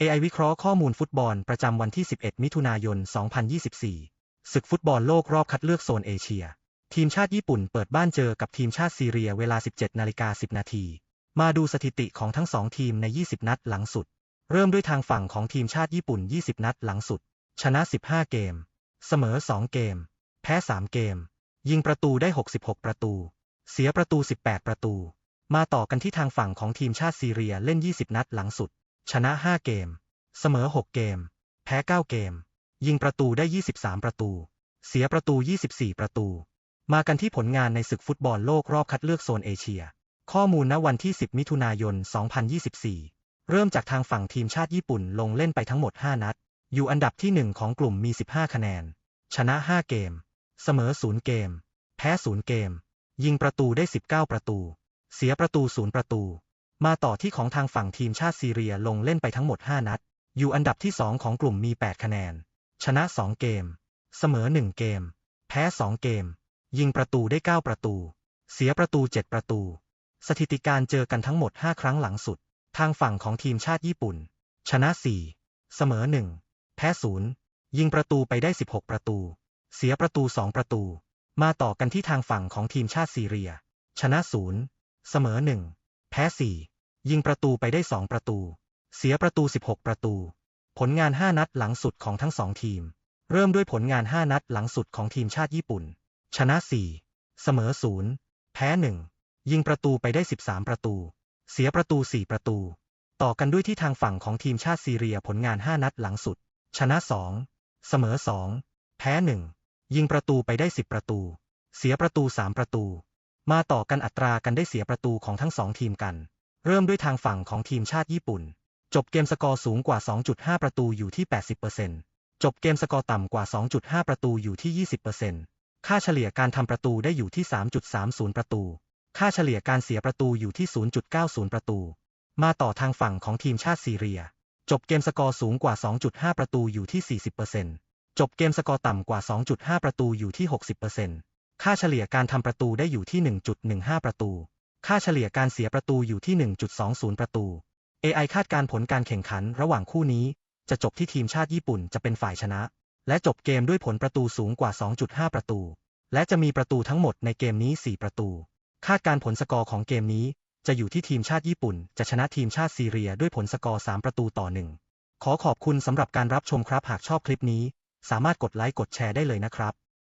AI วิเคราะห์ข้อมูลฟุตบอลประจำวันที่ 11 มิถุนายน 2024 ศึกฟุตบอลโลกรอบคัดเลือกโซนเอเชีย ทีมชาติญี่ปุ่นเปิดบ้านเจอกับทีมชาติซีเรียเวลา 17 นาฬิกา 10 นาที มาดูสถิติของทั้งสองทีมใน 20 นัดหลังสุด เริ่มด้วยทางฝั่งของทีมชาติญี่ปุ่น 20 นัดหลังสุด ชนะ 15 เกม เสมอ 2 เกม แพ้ 3 เกม ยิงประตูได้ 66 ประตู เสียประตู 18 ประตู มาต่อกันที่ทางฝั่งของทีมชาติซีเรียเล่น 20 นัดหลังสุด ชนะ 5 เกม เสมอ 6 เกม แพ้ 9 เกม ยิงประตูได้ 23 ประตู เสียประตู 24 ประตู มากันที่ผลงานในศึกฟุตบอลโลกรอบคัดเลือกโซนเอเชีย ข้อมูลณวันที่ 10 มิถุนายน 2024 เริ่มจากทางฝั่งทีมชาติญี่ปุ่นลงเล่นไปทั้งหมด 5 นัด อยู่อันดับที่ 1 ของกลุ่มมี 15 คะแนน ชนะ 5 เกม เสมอ 0 เกม แพ้ 0 เกม ยิงประตูได้ 19 ประตู เสียประตู 0 ประตู มาต่อที่ของทางฝั่งทีมชาติซีเรียลงเล่นไปทั้งหมด 5 นัด อยู่อันดับที่ 2 ของกลุ่มมี 8 คะแนน ชนะ 2 เกม เสมอ 1 เกม แพ้ 2 เกม ยิงประตูได้ 9 ประตู เสียประตู 7 ประตู สถิติการเจอกันทั้งหมด 5 ครั้งหลังสุด ทางฝั่งของทีมชาติญี่ปุ่น ชนะ 4 เสมอ 1 แพ้ 0 ยิงประตูไปได้ 16 ประตู เสียประตู 2 ประตู มาต่อกันที่ทางฝั่งของทีมชาติซีเรีย ชนะ 0 เสมอ 1 แพ้ 4 ยิงประตูไปได้ 2 ประตู เสียประตู 16 ประตู ผลงาน 5 นัดหลังสุดของทั้งสองทีม เริ่มด้วยผลงาน 5 นัดหลังสุดของทีมชาติญี่ปุ่น ชนะ 4 เสมอ 0 แพ้ 1 ยิงประตูไปได้ 13 ประตู เสียประตู 4 ประตู ต่อกันด้วยที่ทางฝั่งของทีมชาติซีเรียผลงาน 5 นัดหลังสุด ชนะ 2 เสมอ 2 แพ้ 1 ยิงประตูไปได้ 10 ประตู เสียประตู 3 ประตู มาต่อกันอัตรากันได้เสียประตูของทั้งสองทีมกัน เริ่มด้วยทางฝั่งของทีมชาติญี่ปุ่น จบเกมสกอร์สูงกว่า 2.5 ประตูอยู่ที่ 80%จบเกมสกอร์ต่ำกว่า 2.5 ประตูอยู่ที่ 20%ค่าเฉลี่ยการทำประตูได้อยู่ที่ 3.30 ประตู ค่าเฉลี่ยการเสียประตูอยู่ที่ 0.90 ประตู มาต่อทางฝั่งของทีมชาติซีเรีย จบเกมสกอร์สูงกว่า 2.5 ประตูอยู่ที่ 40%จบเกมสกอร์ต่ำกว่า 2.5 ประตูอยู่ที่ 60% ค่าเฉลี่ยการทำประตูได้อยู่ที่ 1.15 ประตู ค่าเฉลี่ยการเสียประตูอยู่ที่ 1.20 ประตู AI คาดการผลการแข่งขันระหว่างคู่นี้ จะจบที่ทีมชาติญี่ปุ่นจะเป็นฝ่ายชนะ และจบเกมด้วยผลประตูสูงกว่า 2.5 ประตู และจะมีประตูทั้งหมดในเกมนี้ 4 ประตู คาดการผลสกอร์ของเกมนี้ จะอยู่ที่ทีมชาติญี่ปุ่น จะชนะทีมชาติซีเรียด้วยผลสกอร์ 3 ประตูต่อ 1 ขอขอบคุณสำหรับการรับชมครับหากชอบคลิปนี้ สามารถกดไลค์กดแชร์ได้เลยนะครับ